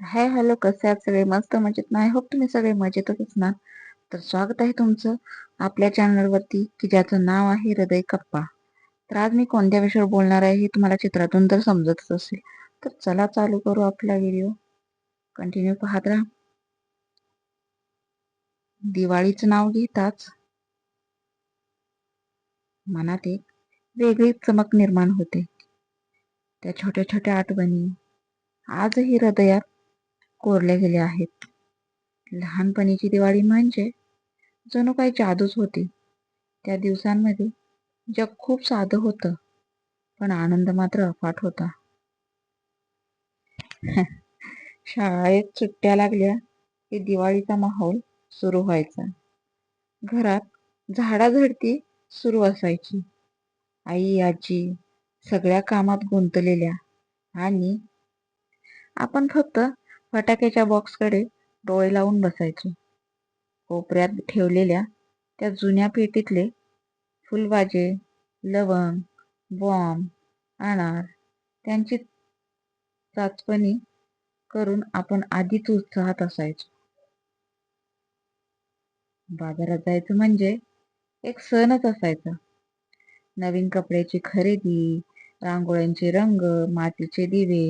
Hi hello कसे आहात सगळे? मस्त मजेत. नाही होप तुम्ही सगळे मजेतच असणार तर स्वागत आहे तुमचं आपल्या चॅनलवरती की ज्याचं नाव आहे हृदय कप्पा. तर आज मी कोणत्या विषयावर बोलणार आहे हे तुम्हाला चित्रातून तर समजतच असेल. तर चला चालू करू आपला व्हिडिओ कंटिन्यू पाहत राहा. दिवाळीचं नाव घेताच मनात एक वेगळी चमक निर्माण होते. त्या छोट्या छोट्या आठवणी. आजही हृदयात कोरले गेले आहेत. लहानपणीची दिवाळी म्हणजे जणू काही जादूच होती. त्या दिवसांमध्ये जग खूप साधं होतं पण आनंद मात्र अफाट होता. शाळेत सुट्ट्या लागल्या की दिवाळीचा माहोल सुरू व्हायचा. घरात झाडाझडती सुरू असायची. आई आजी सगळ्या कामात गुंतलेल्या आणि आपण फक्त फटाक्याच्या बॉक्सकडे डोळे लावून बसायचो. कोपऱ्यात ठेवलेल्या त्या जुन्या पेटीतले फुलबाजे लवंग बॉम्ब अनार त्यांची चाचपणी करून आपण आधीच उत्साहात असायचो. बाजारात जायचं म्हणजे एक सणच असायचा. नवीन कपड्याची खरेदी रांगोळ्यांचे रंग मातीचे दिवे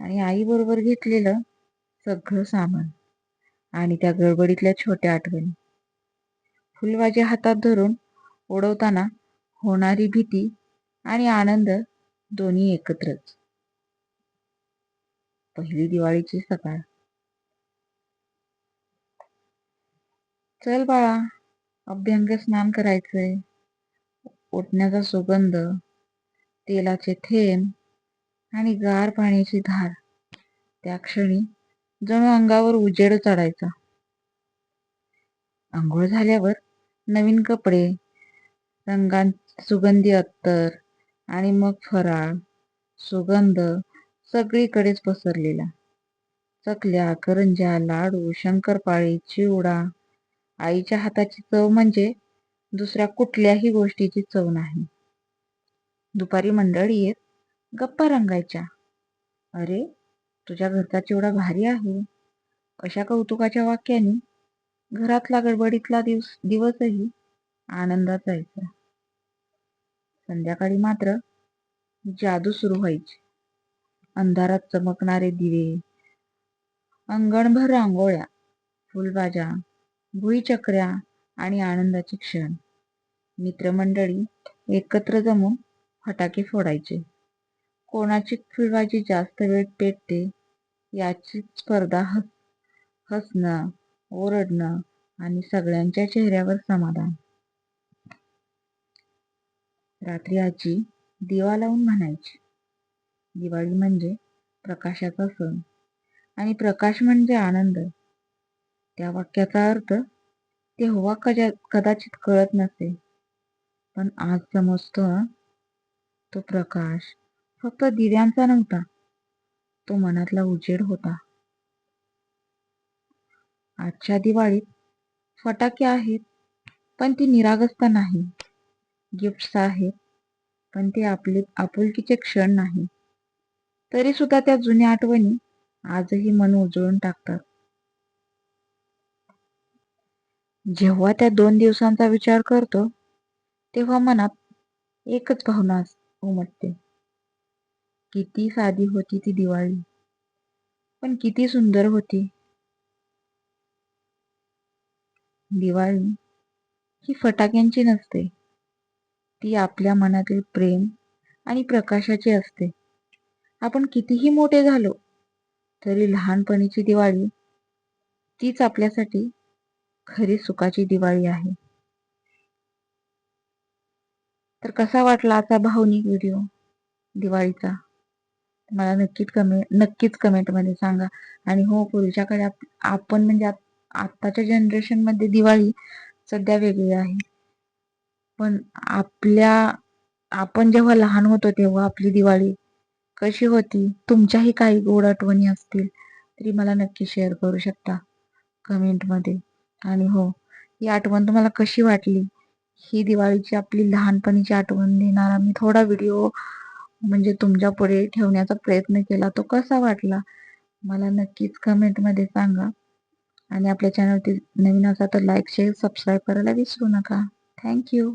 आणि आई बरोबर घेतलेलं सगळं सामान आणि त्या गडबडीतल्या छोट्या आठवणी. फुलबाजी हातात धरून ओढवताना होणारी भीती आणि आनंद दोन्ही एकत्रच. पहिली दिवाळीची सकाळ. चल बाळा अभ्यंग स्नान करायचंय. उठण्याचा सुगंध तेलाचे थेंब आणि गार पाण्याची धार. त्या क्षणी जणू अंगावर उजेड चढायचा. आंघोळ झाल्यावर नवीन कपडे रंगां सुगंधी अत्तर आणि मग फराळ सुगंध सगळीकडेच पसरलेला. चकल्या करंज्या लाडू शंकरपाळी चिवडा. आईच्या हाताची चव म्हणजे दुसऱ्या कुठल्याही गोष्टीची चव नाही. दुपारी मंडळी येत गप्पा रंगायच्या. अरे तुझ्या घरचा चिवडा भारी आहे. अशा कौतुकाच्या वाक्याने घरातला गडबडीतला दिवस दिवसही आनंदात जायचा. संध्याकाळी मात्र जादू सुरू व्हायची. अंधारात चमकणारे दिवे अंगणभर रांगोळ्या फुलबाजा भुईचक्र्या आणि आनंदाचे क्षण. मित्रमंडळी एकत्र जमून फटाके फोडायचे. कोणाची फुलबाजी जास्त वेळ पेटते याची स्पर्धा हस हसणं ओरडणं आणि सगळ्यांच्या चेहऱ्यावर समाधान. रात्री आजी दिवा लावून म्हणायची. दिवाळी म्हणजे प्रकाशाचा सण आणि प्रकाश म्हणजे आनंद. त्या वाक्याचा अर्थ तेव्हा कदाचित कळत नसे. पण आज समजतो तो प्रकाश फक्त दिव्यांचा नव्हता. तो मनातला उजेड होता. आजच्या दिवाळीत फटाके आहेत पण ती निरागसता नाही. गिफ्ट्स आहेत पण ते आपले आपुलकीचे क्षण नाही. तरी सुद्धा त्या जुन्या आठवणी आजही मन उजळून टाकतात. जेव्हा त्या दोन दिवसांचा विचार करतो तेव्हा मनात एकच भावना उमटते. किती साधी होती ती दिवाळी. पण किती सुंदर होती. दिवाळी ही फटाक्यांची नसते. ती आपल्या मनातील प्रेम आणि प्रकाशाची असते. आपण कितीही मोठे झालो तरी लहानपणीची दिवाळी तीच आपल्यासाठी खरी सुखाची दिवाळी आहे. तर कसा वाटला असा भावनिक व्हिडिओ दिवाळीचा? मला नक्कीच कमेंट नक्कीच कमेंटमध्ये सांगा. आणि हो पूर्वीच्याकडे आपण म्हणजे आत्ताच्या जनरेशनमध्ये दिवाळी सध्या वेगळी आहे. पण आपल्या आपण जेव्हा लहान होतो तेव्हा आपली दिवाळी कशी होती? तुमच्याही काही गोड आठवणी असतील तरी मला नक्की शेअर करू शकता कमेंटमध्ये आणि हो ही आठवण तुम्हाला कशी वाटली? ही दिवाळीची आपली लहानपणीची आठवण देणारा मी थोडा व्हिडिओ म्हणजे तुमच्यापुढे ठेवण्याचा प्रयत्न केला तो कसा वाटला? मला नक्कीच कमेंटमध्ये सांगा. आणि आपल्या चॅनलवरती नवीन असा तर लाईक शेअर सबस्क्राईब करायला विसरू नका. थँक्यू